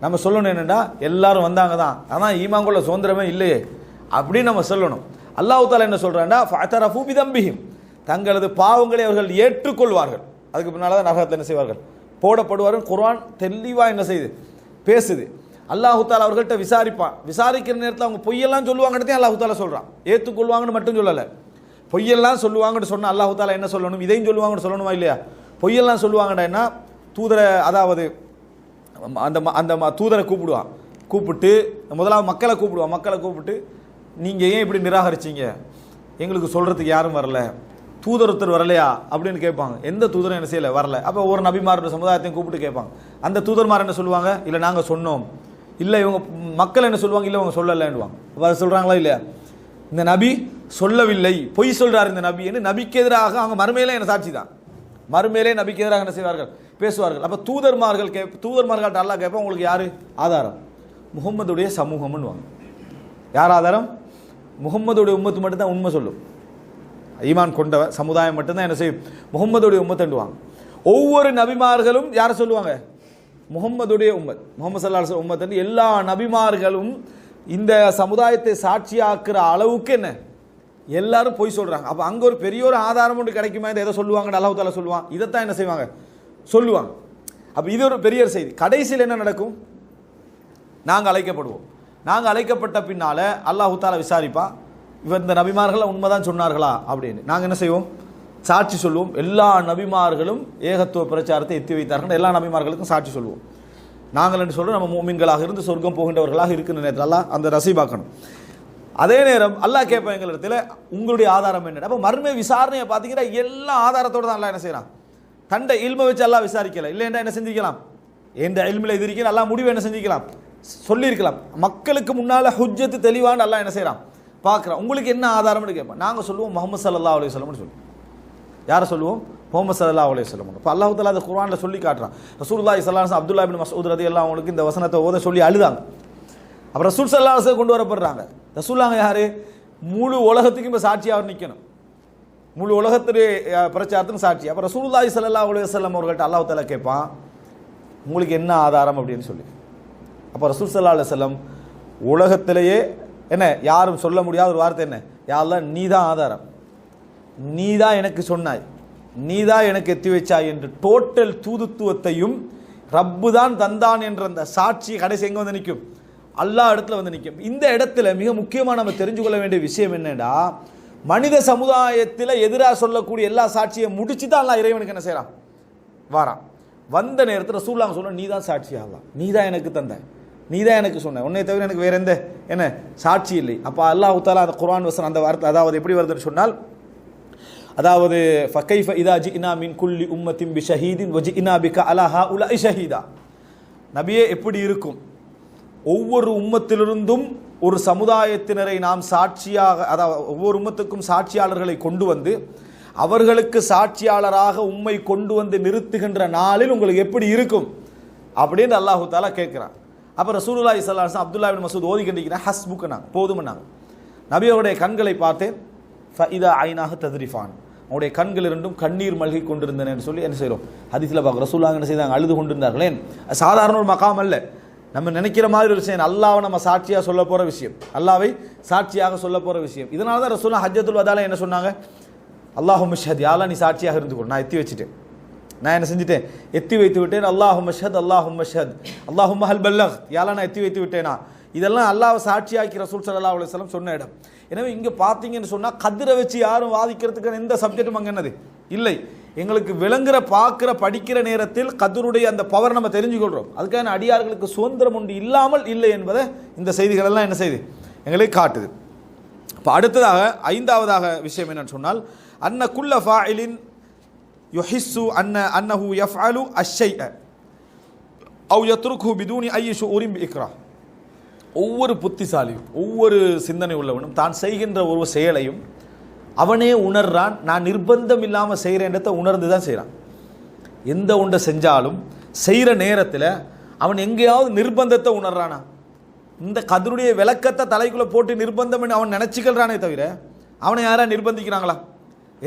நம்ம சொல்லணும் என்னென்னா எல்லாரும் வந்தாங்க தான். ஆனால் ஈமாங்குள்ள சுதந்திரமே இல்லையே. அப்படின்னு நம்ம சொல்லணும். அல்லாஹால என்ன சொல்கிறான்னா ஃபஅதரஃபு பிதம்பிஹிம். தங்களது பாவங்களை அவர்கள் ஏற்றுக்கொள்வார்கள். அதுக்கு பின்னால் தான் நரகத்தில் என்ன செய்வார்கள்? போடப்படுவார்கள். குர்ஆன் தெளிவாக என்ன செய்யுது பேசுது. அல்லாஹுத்தால் அவர்கள்ட்ட விசாரிப்பான். விசாரிக்கிற நேரத்தில் அவங்க பொய்யெல்லாம் சொல்லுவாங்கன்றதையும் அல்லாஹு தாலா சொல்கிறான் ஏற்றுக்கொள்வாங்கன்னு மட்டும் சொல்லலை. பொய்யெல்லாம் சொல்லுவாங்கன்னு சொன்ன அல்லாஹு என்ன சொல்லணும்? இதையும் சொல்லுவாங்கன்னு சொல்லணுமா இல்லையா? பொய்யெல்லாம் சொல்லுவாங்கடா தூதரை அதாவது அந்த ம- அந்த ம- தூதரை கூப்பிடுவான். கூப்பிட்டு முதலாவது மக்களை கூப்பிடுவான். மக்களை கூப்பிட்டு நீங்கள் ஏன் இப்படி நிராகரிச்சீங்க? எங்களுக்கு சொல்கிறதுக்கு யாரும் வரல. தூதர் ஒருத்தர் வரலையா? அப்படின்னு கேட்பாங்க. எந்த தூதரும் என்ன செய்யலை? வரல. அப்போ ஒரு நபிமாரோட சமுதாயத்தையும் கூப்பிட்டு கேட்பாங்க. அந்த தூதர்மார் என்ன சொல்லுவாங்க? இல்லை நாங்கள் சொன்னோம். இல்லை இவங்க மக்கள் என்ன சொல்லுவாங்க? இல்லை இவங்க சொல்லலைன்னுவாங்க. அப்போ அதை சொல்கிறாங்களா இல்லையா? இந்த நபி சொல்லவில்லை. பொய் சொல்கிறார் இந்த நபி. என்று நபிக்கு எதிராக அவங்க மறுமையிலே என்ன சாட்சி தான்? மறுமையிலே நபிக்கு எதிராக என்ன செய்வார்கள்? பேசுவார்கள். அப்போ தூதர்மார்கள் கே தூதர்மார்கள்ட்ட அல்லா கேட்போம் உங்களுக்கு யாரு? ஆதாரம். முகம்மதுடைய சமூகம்னு வாங்க யார் ஆதாரம்? முகம்மதுடைய உம்மத்து மட்டும்தான் உண்மை சொல்லும். ஈமான் கொண்ட சமுதாயம் மட்டும்தான் என்ன செய்யும்? முகம்மதுடைய உம்மத்துண்டுவாங்க ஒவ்வொரு நபிமார்களும் யாரை சொல்லுவாங்க? முகம்மதுடைய உம்மத். முகமது சல்லா உம்மத் எல்லா நபிமார்களும் இந்த சமுதாயத்தை சாட்சியாக்குற அளவுக்கு என்ன? எல்லாரும் பொய் சொல்கிறாங்க அப்போ அங்கே ஒரு பெரிய ஒரு ஆதாரம் ஒன்று கிடைக்குமா? இந்த எதை சொல்லுவாங்க அல்லாஹு தாலா சொல்லுவான். இதைத்தான் என்ன செய்வாங்க? சொல்லுவாங்க. அப்போ இது ஒரு பெரிய செய்தி. கடைசியில் என்ன நடக்கும்? நாங்கள் அழைக்கப்படுவோம். நாங்கள் அழைக்கப்பட்ட பின்னால் அல்லாஹு தாலா விசாரிப்பான். இவர் இந்த நபிமார்கள் உண்மைதான் சொன்னார்களா? அப்படின்னு. நாங்கள் என்ன செய்வோம்? சாட்சி சொல்லுவோம் எல்லா நபிமார்களும் ஏகத்துவ பிரச்சாரத்தை எத்தி வைத்தார்கள். எல்லா நபிமார்களுக்கும் சாட்சி சொல்லுவோம் நாங்கள் என்று சொல்கிறோம் நம்ம மூமின்களாக இருந்து சொர்க்கம் போகின்றவர்களாக இருக்கின்ற நேரத்தில் அல்லா அந்த பார்க்கணும் அதே நேரம் அல்லாஹ் கேட்பேன் எங்களிடத்தில் உங்களுடைய ஆதாரம் என்ன அப்போ மறுமை விசாரணையை பார்த்தீங்கன்னா எல்லா ஆதாரத்தோடு தான் எல்லாம் என்ன செய்கிறான் தண்டை இல்மை வச்சு எல்லாம் விசாரிக்கல. இல்லைன்னா என்ன செஞ்சுக்கலாம் எந்த இல்மில் இது இருக்கிற அல்லாஹ் முடிவு என்ன செஞ்சிக்கலாம் சொல்லியிருக்கலாம். மக்களுக்கு முன்னால் ஹுஜ்ஜத்து தெளிவான எல்லாம் என்ன செய்கிறான் பார்க்குறான் உங்களுக்கு என்ன ஆதாரம்னு கேட்பேன் நாங்கள் சொல்லுவோம் முகமது சல்லா அலி சொல்லம்னு சொல்லுவோம் யாரை சொல்லுவோம்? முகமது சல்லா அலி சொல்லம் இப்போ அல்லாஹு தலா அந்த குரானில் சொல்லி காட்டுறான். ரசூல்லா இஸ்லாம் அப்துல்லா பின் மசூத் ரதி எல்லாம் அவங்களுக்கு இந்த வசனத்தை ஓத சொல்லி அழுதாங்க. அப்புறம் ரசூல் சல்லா அலைஹி கொண்டு வரப்படுறாங்க. ரசூல்லாங்க யார்? முழு உலகத்துக்கும் இப்போ சாட்சியாக அவர் நிற்கணும் முழு உலகத்துடைய அஹ், பிரச்சாரத்துக்கும் சாட்சி. அப்போ ரசூலுல்லாஹி ஸல்லல்லாஹு அலி வஸல்லம் அவர்கள்ட்ட அல்லாஹ் தலா கேட்பான் உங்களுக்கு என்ன ஆதாரம்? அப்படின்னு சொல்லி. அப்போ ரசூல் சல்லா அலுவலம் உலகத்திலேயே என்ன யாரும் சொல்ல முடியாத ஒரு வார்த்தை என்ன? யாரெல்லாம் நீ தான் ஆதாரம். நீ தான் எனக்கு சொன்னாய். நீ தான் எனக்கு எத்தி வச்சாய் என்று டோட்டல் தூதுத்துவத்தையும் ரப்பு தான் தந்தான் என்ற அந்த சாட்சி கடைசி எங்கே வந்து நிற்கும் எல்லா இடத்துல வந்து நிற்கும் இந்த இடத்துல மிக முக்கியமாக நம்ம தெரிஞ்சு கொள்ள வேண்டிய விஷயம் என்னடா மனித சமுதாயத்தில் எதிராக சொல்லக்கூடிய எல்லா சாட்சியை முடிச்சு தான் எல்லாம் இறைவனுக்கு என்ன செய்கிறான் வாரான். வந்த நேரத்தில் சூழ்நாங்க சொன்ன நீ தான் சாட்சி ஆகலாம் நீ தான் எனக்கு தந்தேன் நீ தான் எனக்கு சொன்ன. உன்னை தவிர எனக்கு வேற எந்த என்ன சாட்சி இல்லை. அப்போ அல்லாஹ் தாலா அந்த குர்ஆன் வசனம் அந்த வார்த்தை அதாவது எப்படி வருதுன்னு சொன்னால் அதாவது ஃபக்கைஃப இதா ஜிஇனா மின் குல்லி உம்மத்தின் பி ஷஹீதின் வஜிஇனா பிக அலஹா உல ஷஹீதா. நபியே எப்படி இருக்கும்? ஒவ்வொரு உம்மத்திலிருந்தும் ஒரு சமுதாயத்தினரை நாம் சாட்சியாக அதாவது ஒவ்வொரு உம்மத்துக்கும் சாட்சியாளர்களை கொண்டு வந்து அவர்களுக்கு சாட்சியாளராக உண்மை கொண்டு வந்து நிறுத்துகின்ற நாளில் உங்களுக்கு எப்படி இருக்கும்? அப்படின்னு அல்லாஹு தாலா கேட்குறான். அப்போ ரசூலுல்லா இஸ்லாம் அலைஹி அப்துல்லா பின் மசூத் ஓதி கண்டிக்கிறேன் ஹஸ்புக்கு புக்குனாங்க போதுமன்னாங்க நபி அவருடைய கண்களை பார்த்தேன் இதா ஐனாக தத்ரிஃபான். அவனுடைய கண்கள் இரண்டும் கண்ணீர் மல்கி கொண்டிருந்தனேன்னு சொல்லி என்ன செய்கிறோம் ஹதீஸில் பார்க்க ரசூலாங்க என்ன செய்தாங்க? அழுது கொண்டிருந்தார்களேன் சாதாரண ஒரு மகாம் அல்ல. நம்ம நினைக்கிற மாதிரி ஒரு விஷயம். அல்லாவை நம்ம சாட்சியாக சொல்ல போகிற விஷயம். அல்லாவை சாட்சியாக சொல்ல போகிற விஷயம். இதனால தான் ரசூலா ஹஜ்ஜத்துல் வதால என்ன சொன்னாங்க? அல்லாஹு மிஷத் யாலா நீ சாட்சியாக இருந்துக்கணும் நான் எத்தி வச்சுட்டேன். நான் என்ன செஞ்சுட்டேன்? எத்தி வைத்து விட்டேன். அல்லாஹு மஷத் அல்லாஹு மஷத் அல்லாஹு மஹல் பல்லக். யாலா நான் எத்தி வைத்து விட்டேனா? இதெல்லாம் அல்லாஹ் சாட்சியாக்கி ரசூல் சல்லா அலுவலம் சொன்ன இடம். எனவே இங்கே பார்த்தீங்கன்னு சொன்னால் கதிரை வச்சு யாரும் வாதிக்கிறதுக்கு எந்த சப்ஜெக்டும் அங்கே என்னது? இல்லை. எங்களுக்கு விளங்குற பார்க்குற படிக்கிற நேரத்தில் கதிருடைய அந்த பவர் நம்ம தெரிஞ்சுக்கொள்கிறோம் அதுக்கான அடியார்களுக்கு சுதந்திரம் உண்டு இல்லாமல் இல்லை என்பதை இந்த செய்திகளெல்லாம் என்ன செய்யுது எங்களை காட்டுது. இப்போ அடுத்ததாக ஐந்தாவதாக விஷயம் என்னன்னு சொன்னால் அன்ன குல்ல ஃபாயிலின் யுஹிஸ்ஸு அன்ன அன்னஹு யஃப்அலு அஷ்ஷைஅ அவு யத்ருக்ஹு பிதூனி ஐயஷு உரிம் இக்ரா ஒவ்வொரு புத்திசாலியும் ஒவ்வொரு சிந்தனை உள்ளவனும் தான் செய்கின்ற ஒரு செயலையும் அவனே உணர்றான் நான் நிர்பந்தம் இல்லாமல் செய்கிறேன்றத உணர்ந்து தான் செய்கிறான் எந்த ஒன்றை செஞ்சாலும் செய்கிற நேரத்தில் அவன் எங்கேயாவது நிர்பந்தத்தை உணர்றானா? இந்த கதருடைய விளக்கத்தை தலைக்குள்ளே போட்டு நிர்பந்தம்னு அவன் நினச்சிக்கிறானே தவிர அவனை யாராக நிர்பந்திக்கிறாங்களா?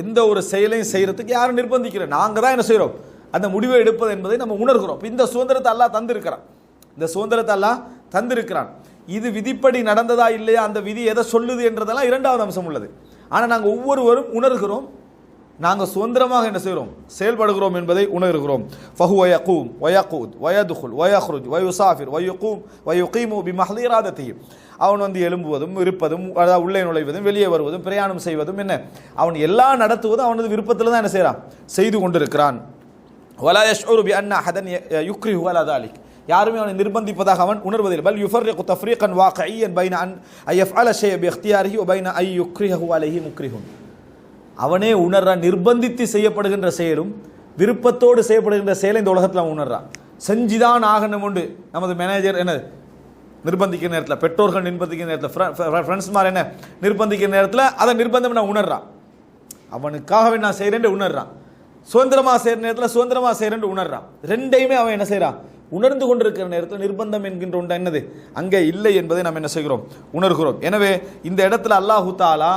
எந்த ஒரு செயலையும் செய்கிறதுக்கு யாரும் நிர்பந்திக்கிறோம் நாங்கள் தான் என்ன செய்கிறோம் அந்த முடிவை எடுப்பது என்பதை நம்ம உணர்கிறோம். இந்த சுதந்திரத்தை அல்லாஹ் தந்திருக்கிறான். இந்த சுதந்திரத்தை எல்லாம் தந்திருக்கிறான். இது விதிப்படி நடந்ததா இல்லையா? அந்த விதி எதை சொல்லுது என்றதெல்லாம் இரண்டாவது அம்சம் உள்ளது. ஆனால் நாங்கள் ஒவ்வொருவரும் உணர்கிறோம். நாங்கள் சுதந்திரமாக என்ன செய்கிறோம் செயல்படுகிறோம் என்பதை உணர்கிறோம். ஃபஹு வயக்கூம் வயக்கூத் வயதுகுல் வயஹ்ருஜ் வயுசாஃபிர் வயுக்கூம் வயுகீமு பி மஹ்லீராதத்தையும் அவன் வந்து எழும்புவதும் இருப்பதும் அதாவது உள்ளே நுழைவதும் வெளியே வருவதும் பிரயாணம் செய்வதும் என்ன? அவன் எல்லா நடத்துவதும் அவனது விருப்பத்தில் தான் என்ன செய்கிறான் செய்து கொண்டிருக்கிறான். வலா யஷ்உரு பி அன்ன அஹதன் யுக்ரிஹு யாருமே அவனை நிர்பந்திப்பதாக அவன் உணர்வதில்லை. பல் யுஃபர்ரிகு தஃப்ரீகன் வாக்இயன் பைன அன் ஐயஃப்அல ஷே பி இக்தியாரிஹி வ பைன ஐ யுக்ரிஹு அலைஹி முக்ரிஹுன். அவனே உணர்றான் நிர்பந்தித்து செய்யப்படுகின்ற செயலும் விருப்பத்தோடு செய்யப்படுகின்ற செயலை இந்த உலகத்தில் அவன் உணர்றான். செஞ்சுதான் ஆகணும் உண்டு. நமது மேனேஜர் என்ன நிர்பந்திக்கிற நேரத்தில் பெற்றோர்கள் நிர்பந்திக்கிற நேரத்தில் ஃப்ரெண்ட்ஸ்மார் என்ன? நிர்பந்திக்கிற நேரத்தில் அதை நிர்பந்தம் நான் உணர்றான். அவனுக்காகவே நான் செய்கிறேன்னு உணர்றான். சுதந்திரமாக செய்கிற நேரத்தில் சுதந்திரமாக செய்கிறேன்னு உணர்றான். ரெண்டையுமே அவன் என்ன செய்கிறான் உணர்ந்து கொண்டிருக்கிற நேரத்தில் நிர்பந்தம் என்கின்ற ஒன்று என்னது? அங்கே இல்லை என்பதை நாம் என்ன செய்கிறோம்? உணர்கிறோம். எனவே இந்த இடத்துல அல்லாஹு தாலா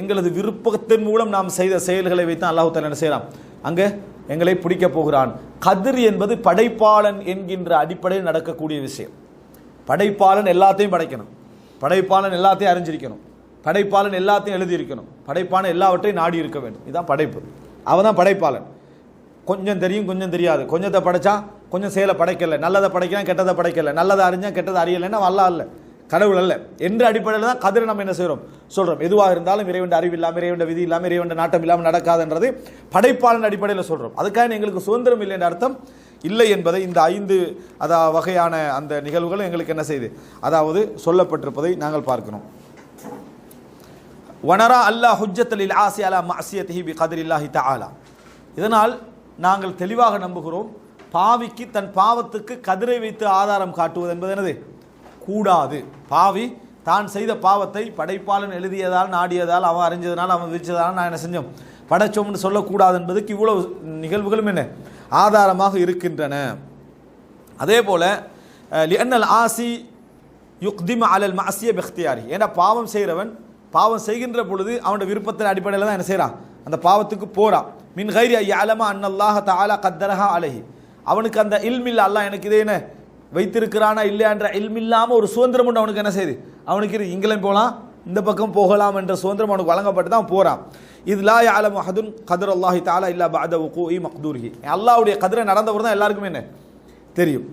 எங்களது விருப்பத்தின் மூலம் நாம் செய்த செயல்களை வைத்து அல்லாஹு தாலா என்ன செய்கிறான் அங்கே எங்களை பிடிக்கப் போகிறான். கதிர் என்பது படைப்பாளன் என்கின்ற அடிப்படையில் நடக்கக்கூடிய விஷயம். படைப்பாளன் எல்லாத்தையும் படைக்கணும். படைப்பாளன் எல்லாத்தையும் அறிஞ்சிருக்கணும். படைப்பாளன் எல்லாத்தையும் எழுதியிருக்கணும். படைப்பான எல்லாவற்றையும் நாடி இருக்க வேண்டும். இதுதான் படைப்பு. அவன் தான் படைப்பாளன். கொஞ்சம் தெரியும் கொஞ்சம் தெரியாது. கொஞ்சத்தை படைச்சா கொஞ்சம் செயலை படைக்கல. நல்லதை படைக்கலாம் கெட்டதை படைக்கல. நல்லதை அறிஞ்சால் கெட்டதை அறியலைன்னா வரலாம் இல்லை கடவுள் அல்ல. என்ற அடிப்படையில் தான் கதிரை நம்ம என்ன செய்கிறோம் சொல்கிறோம் எதுவாக இருந்தாலும் இறைவன் அறிவு இல்லாமல் இறைவன் விதி இல்லாமல் இறைவன் நாட்டம் இல்லாமல் நடக்காதுன்றது படைப்பாளன் அடிப்படையில் சொல்கிறோம் அதுக்காக எங்களுக்கு சுதந்திரம் இல்லை என்ற அர்த்தம் இல்லை என்பதை இந்த ஐந்து அதா வகையான அந்த நிகழ்வுகள் எங்களுக்கு என்ன செய்யுது அதாவது சொல்லப்பட்டிருப்பதை நாங்கள் பார்க்கிறோம். வனரா அல்லாஹ் ஹுஜத்தலில் ஆசி அலா மசியத்திஹி பி கதிரில்லாஹி தஆலா. இதனால் நாங்கள் தெளிவாக நம்புகிறோம். பாவிக்கு தன் பாவத்துக்கு கதிரை வைத்து ஆதாரம் காட்டுவது என்பது என்னது? கூடாது. பாவி தான் செய்த பாவத்தை படைப்பாளன் எழுதியதால் நாடியதால் அவன் அறிஞ்சதனால் அவன் விரிச்சதால் நான் என்ன செஞ்சோம்? படைச்சோம்னு சொல்லக்கூடாது என்பதுக்கு இவ்வளவு நிகழ்வுகளும் என்ன? ஆதாரமாக இருக்கின்றன. அதே போல் லியன்னல் ஆசி யுக்திம அலல் மாசிய பெக்தியாரி. ஏன்னா பாவம் செய்கிறவன் பாவம் செய்கின்ற பொழுது அவனோட விருப்பத்தின் அடிப்படையில் தான் என்ன செய்கிறான் அந்த பாவத்துக்கு போகிறான் மின் கைரி ஐயாலமா அன்னல்லாஹ தாலா கத்தரஹா அலஹி. அவனுக்கு அந்த இல்மில்ல அல்லாஹ் எனக்கு இதே என்ன? வைத்திருக்கிறானா இல்லையான்ற இல்மில்லாமல் ஒரு சுதந்திரம் உண்டு. அவனுக்கு என்ன செய்யுது அவனுக்கு இரு இங்கிலும் போகலாம் இந்த பக்கம் போகலாம் என்ற சுதந்திரம் அவனுக்கு வழங்கப்பட்டு தான் போகிறான் இது லா யாலம் ஹதுன் கதர் அல்லாஹி தாலா இல்லா பாத உகூஇ மக்தூர்ஹி. அல்லாவுடைய கதிரை நடந்தவர் தான் எல்லாருக்குமே என்ன? தெரியும்.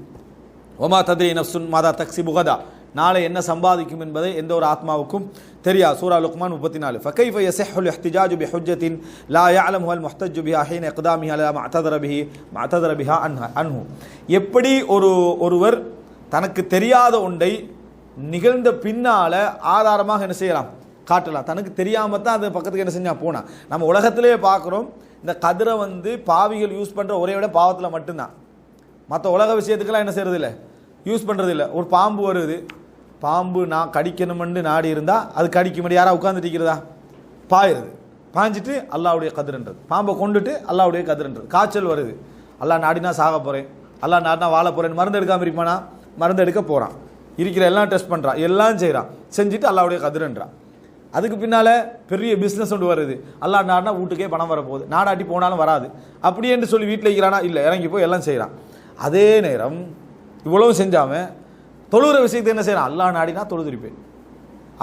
ஒமா தத்ரி நஃப்சுன் மாதா தக்சி புகதா நாளை என்ன சம்பாதிக்கும் என்பதை எந்த ஒரு ஆத்மாவுக்கும் தெரியா சூரா லுக்மான் முப்பத்தி நாலு ஃபகைஃப யசஹுல் இஹ்திஜாஜு பி ஹுஜ்ஜத்தின் லா யஅலமு அல் முஹ்தஜ்ஜு பிஹா ஹீன இக்தாமி அலா மஅதர பிஹி மஅதர பிஹா அன்ஹ அன்ஹு எப்படி ஒரு ஒருவர் தனக்கு தெரியாத ஒன்றை நிகழ்ந்த பின்னால் ஆதாரமாக என்ன செய்யலாம் காட்டலாம் தனக்கு தெரியாமல் தான் அது பக்கத்துக்கு என்ன செஞ்சால் போனால் நம்ம உலகத்திலே பார்க்குறோம் இந்த கதிரை வந்து பாவிகள் யூஸ் பண்ணுற ஒரே விட பாவத்தில் மட்டும்தான் மற்ற உலக விஷயத்துக்கெல்லாம் என்ன செய்யறதில்லை யூஸ் பண்ணுறதில்ல ஒரு பாம்பு வருது பாம்பு நான் கடிக்கணுமென்று நாடி இருந்தால் அது கடிக்கும்படி யாராக உட்காந்துட்டு இருக்கிறதா பாயிருது பாஞ்சிட்டு அல்லாவுடைய கதிரன்றது. பாம்பை கொண்டுட்டு அல்லாவுடைய கதிரன்றது. காய்ச்சல் வருது. அல்லா நாடினா சாக போகிறேன் அல்லா நாடினா வாழ போகிறேன் மருந்து எடுக்காமல் இருப்பானா? மருந்து எடுக்க போகிறான் இருக்கிற எல்லாம் டெஸ்ட் பண்ணுறான் எல்லாம் செய்கிறான் செஞ்சுட்டு அல்லாவுடைய கதிரன்றான். அதுக்கு பின்னால் பெரிய பிஸ்னஸ் ஒன்று வருது. அல்லா நாடினா வீட்டுக்கே பணம் வரப்போகுது. நாடாட்டி போனாலும் வராது. அப்படியே என்று சொல்லி வீட்டில் இருக்கிறானா? இல்லை. இறங்கி போய் எல்லாம் செய்கிறான் அதே நேரம் இவ்வளவு செஞ்சாமல் தொழுகிற விஷயத்தை என்ன செய்கிறான் அல்லா நாடினா தொழுதிருப்பேன்.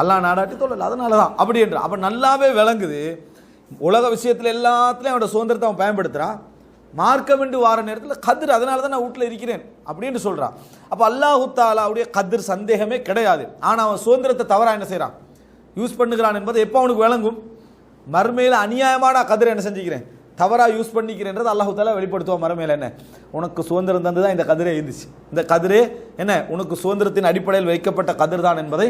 அல்லா நாடாட்டி தொழில் அதனால தான் அப்படி என்று. அப்போ நல்லாவே விளங்குது. உலக விஷயத்தில் எல்லாத்துலேயும் அவனோட சுதந்திரத்தை அவன் பயன்படுத்துகிறான் மார்க்கம் என்று வார நேரத்தில் கதிர் அதனால தான் நான் வீட்டில் இருக்கிறேன் அப்படின்னு சொல்கிறான் அப்போ அல்லாஹு தாலாவுடைய கதிர் சந்தேகமே கிடையாது. ஆனால் அவன் சுதந்திரத்தை தவறாக என்ன செய்கிறான் யூஸ் பண்ணுகிறான் என்பது எப்போ அவனுக்கு விளங்கும்? மறுமையில் அநியாயமான கதிரை என்ன செஞ்சுக்கிறேன்? தவறாக யூஸ் பண்ணிக்கிறேன்றது அல்லாஹு தாலா வெளிப்படுத்துவா மரமேல என்ன? உனக்கு சுதந்திரம் தந்து தான் இந்த கதிரே இருந்துச்சு. இந்த கதிரே என்ன? உனக்கு சுதந்திரத்தின் அடிப்படையில் வைக்கப்பட்ட கதிர் தான் என்பதை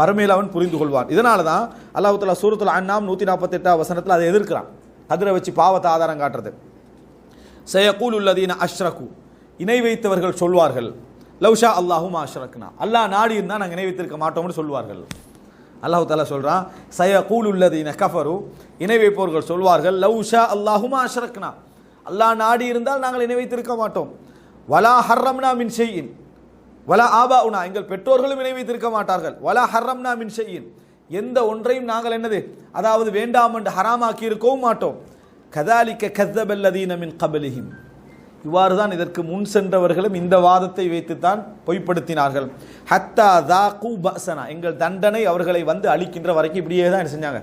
மறுமையில் அவன் புரிந்து கொள்வான் இதனால தான் அல்லாஹு தாலா சூரத்தில் அண்ணாம் நூற்றி நாற்பத்தெட்டாம் வசனத்தில் அதை எதிர்க்கிறான். கதிரை வச்சு பாவத்தை ஆதாரம் காட்டுறது. சயகூல் உள்ளதீன அஷ்ரகு. இணை வைத்தவர்கள் சொல்வார்கள் லவ்ஷா அல்லாஹும் அஷ்ரக்னா. அல்லாஹ் நாடி இருந்தால் நாங்கள் இணை வைத்திருக்க மாட்டோம்னு சொல்வார்கள். அல்லாஹு தாலா சொல்கிறான் சயகூல் உள்ளதீன கஃபரு இணை வைப்பவர்கள் சொல்வார்கள் லவ்ஷா அல்லாஹுமா அஷ்ரக்னா. அல்லாஹ் நாடி இருந்தால் நாங்கள் இணை வைத்திருக்க மாட்டோம். வலா ஹர்ரம்னா மின் செய்யின் வலா ஆபா உனா எங்கள் பெற்றோர்களும் இணை வைத்திருக்க மாட்டார்கள். வலா ஹர்ரம்னா மின் செய்யின் எந்த ஒன்றையும் நாங்கள் என்னது? அதாவது வேண்டாம் என்று ஹராமாக்கி இருக்கவும் மாட்டோம். கதாலிக்க கத்தபல்லதீன மின் கபலிஹிம். இவ்வாறு தான் இதற்கு முன் சென்றவர்களும் இந்த வாதத்தை வைத்துத்தான் பொய்ப்படுத்தினார்கள். ஹத்தா தாக்கு பசனா எங்கள் தண்டனை அவர்களை வந்து அழிக்கின்ற வரைக்கும் இப்படியே தான் என்ன செஞ்சாங்க?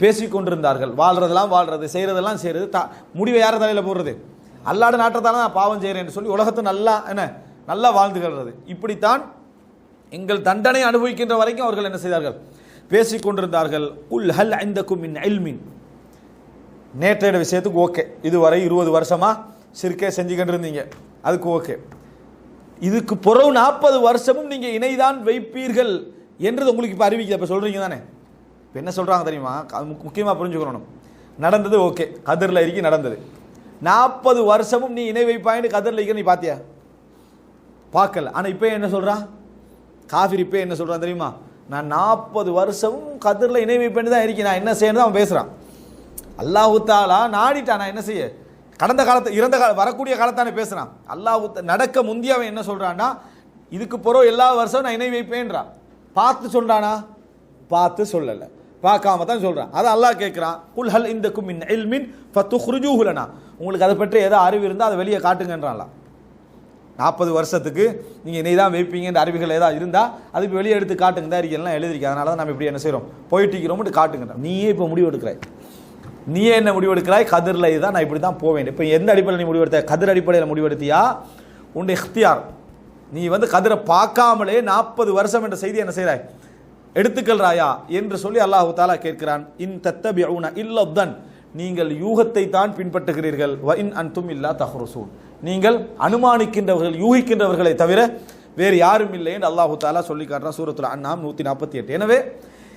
பேசிக்கொண்டிருந்தார்கள் வாழ்கிறதெல்லாம் வாழ்றதெல்லாம் வாழ்றது செய்கிறதெல்லாம் செய்கிறது தா முடிவை யார் தலையில் போடுறது? அல்லாட நாட்டத்தால் நான் பாவம் செய்கிறேன்னு சொல்லி உலகத்தை நல்லா என்ன நல்லா வாழ்ந்துகிறது இப்படித்தான் எங்கள் தண்டனை அனுபவிக்கின்ற வரைக்கும் அவர்கள் என்ன செய்தார்கள்? பேசிக்கொண்டிருந்தார்கள் உல் ஹல் ஐந்தக்கும் மின் எல்மின் நேற்றைய விஷயத்துக்கு ஓகே. இதுவரை இருபது வருஷமா சிறுக்கே செஞ்சுக்கிட்டு இருந்தீங்க அதுக்கு ஓகே. இதுக்கு பிறகு நாற்பது வருஷமும் நீங்கள் இணைதான் வைப்பீர்கள் என்றது உங்களுக்கு இப்போ அறிவிக்க இப்போ சொல்கிறீங்க தானே? இப்போ என்ன சொல்கிறாங்க தெரியுமா? முக்கியமாக புரிஞ்சுக்கணும். நடந்தது ஓகே. கதிரில் இருக்கி நடந்தது. நாற்பது வருஷமும் நீ இணை வைப்பாயின்னு கதிரில் இருக்க நீ பார்த்தியா பார்க்கல ஆனால் இப்போ என்ன சொல்கிறான் காஃபிர் இப்போ என்ன சொல்கிறான் தெரியுமா? நான் நாற்பது வருஷமும் கதிரில் இணை வைப்பேன்னு தான் இருக்கேன் நான் என்ன செய்யணும் அவன் பேசுகிறான் அல்லாஹு தாலா நாடிட்டான். நான் என்ன செய்ய? கடந்த காலத்தை இறந்த கால வரக்கூடிய காலத்தானே பேசுகிறான் அல்லாஹ் நடக்க முந்தைய அவன் என்ன சொல்கிறான்னா இதுக்கு பிறகு எல்லா வருஷம் நான் இணை வைப்பேன்றான் பார்த்து சொல்கிறானா பார்த்து சொல்லலை. பார்க்காம தான் சொல்கிறான் அதை அல்லாஹ் கேட்குறான் குல் ஹல் இந்த குமின் இல்மின் ஃபத்து ஹுருஜூஹுலனா உங்களுக்கு அதை பற்றி ஏதோ அறிவு இருந்தால் அதை வெளியே காட்டுங்கன்றான்லாம் நாற்பது வருஷத்துக்கு நீங்கள் இணை தான் வைப்பீங்கன்ற அறிவுகள் ஏதாவது இருந்தால் அதுக்கு வெளியே எடுத்து காட்டுங்க. தான் அறிக்கையெல்லாம் எழுதிருக்கேன். அதனால தான் நம்ம இப்படி என்ன செய்கிறோம் போயிட்டு காட்டுங்க நீயே இப்போ முடிவு எடுக்கிறேன் நீயே என்ன முடிவெடுக்கிறாய்? கதிரில் இதுதான் நான் இப்படி தான் போவேன். இப்போ எந்த அடிப்படையில் நீ முடிவெடுத்த? கதிர் அடிப்படையில் முடிவெடுத்தியா? உன்னுடைய இஃப்தியார் நீ வந்து கதிரை பார்க்காமலே நாற்பது வருஷம் என்ற செய்தி என்ன செய்கிறாய்? எடுத்துக்கொள்றாயா? என்று சொல்லி அல்லாஹு தாலா கேட்கிறான். இன் தத்தபிஉன இல்லத்தன். நீங்கள் யூகத்தை தான் பின்பற்றுகிறீர்கள். வ இன் அன்தும் இல்லா தஹ்ருசூன். நீங்கள் அனுமானிக்கின்றவர்கள் யூகிக்கின்றவர்களை தவிர வேறு யாரும் இல்லை என்று அல்லாஹு தாலா சொல்லி காட்டுறான். சூரத்தில் அண்ணாம் நூற்றி நாற்பத்தி எட்டு. எனவே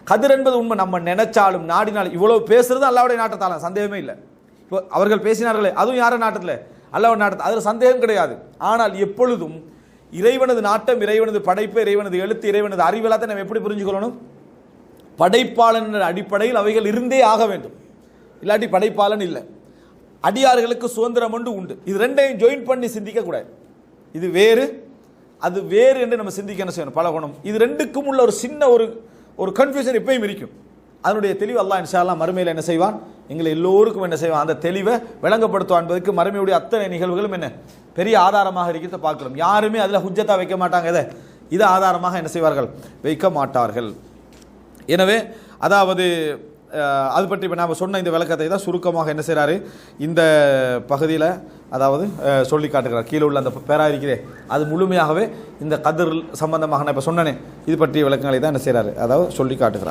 கதிர் என்பது உண்மை. நம்ம நினைச்சாலும் நாடினாலும் இவ்வளவு பேசுறது அல்லாவுடைய நாட்டத்தாலும் சந்தேகமே இல்லை. இப்போ அவர்கள் பேசினார்களே அதுவும் யார நாட்டத்தில்? அல்லாவுடைய நாட்டத்தில். அதில் சந்தேகம் கிடையாது. ஆனால் எப்பொழுதும் இறைவனது நாட்டம் இறைவனது படைப்பு இறைவனது எழுத்து இறைவனது அறிவெல்லாத்தை நம்ம எப்படி புரிஞ்சுக்கொள்ளணும்? படைப்பாளன் அடிப்படையில் அவைகள் இருந்தே ஆக வேண்டும். இல்லாட்டி படைப்பாளன் இல்லை. அடியார்களுக்கு சுதந்திரம் ஒன்று உண்டு. இது ரெண்டையும் ஜாயின் பண்ணி சிந்திக்க கூடாது இது வேறு அது வேறு என்று நம்ம சிந்திக்க என்ன செய்யணும். பழகணும் இது ரெண்டுக்கும் உள்ள ஒரு சின்ன ஒரு ஒரு கன்ஃபியூஷன் எப்பயும் இருக்கும். அதனுடைய தெளிவு அல்லாஹ் இன்ஷா மறுமையில் என்ன செய்வான்? எங்களை எல்லோருக்கும் என்ன செய்வான்? அந்த தெளிவை விளங்கப்படுத்துவான் என்பதற்கு மறுமையுடைய அத்தனை நிகழ்வுகளும் என்ன? பெரிய ஆதாரமாக இருக்கிறத பார்க்கிறோம். யாருமே அதில் ஹுஜ்ஜத்தாக வைக்க மாட்டாங்க. இதை இதை ஆதாரமாக என்ன செய்வார்கள்? வைக்க மாட்டார்கள். எனவே அதாவது அது பற்றி இப்போ நாம் சொன்ன இந்த விளக்கத்தை தான் சுருக்கமாக என்ன செய்கிறாரு இந்த பகுதியில் அதாவது சொல்லி காட்டுகிறார். கீழே உள்ள அந்த பேரா இருக்கிறே அது முழுமையாகவே இந்த கதிர் சம்பந்தமாக நான் இப்போ சொன்னனே இது பற்றிய விளக்கங்களை தான் என்ன செய்கிறாரு அதாவது சொல்லி காட்டுகிறார்.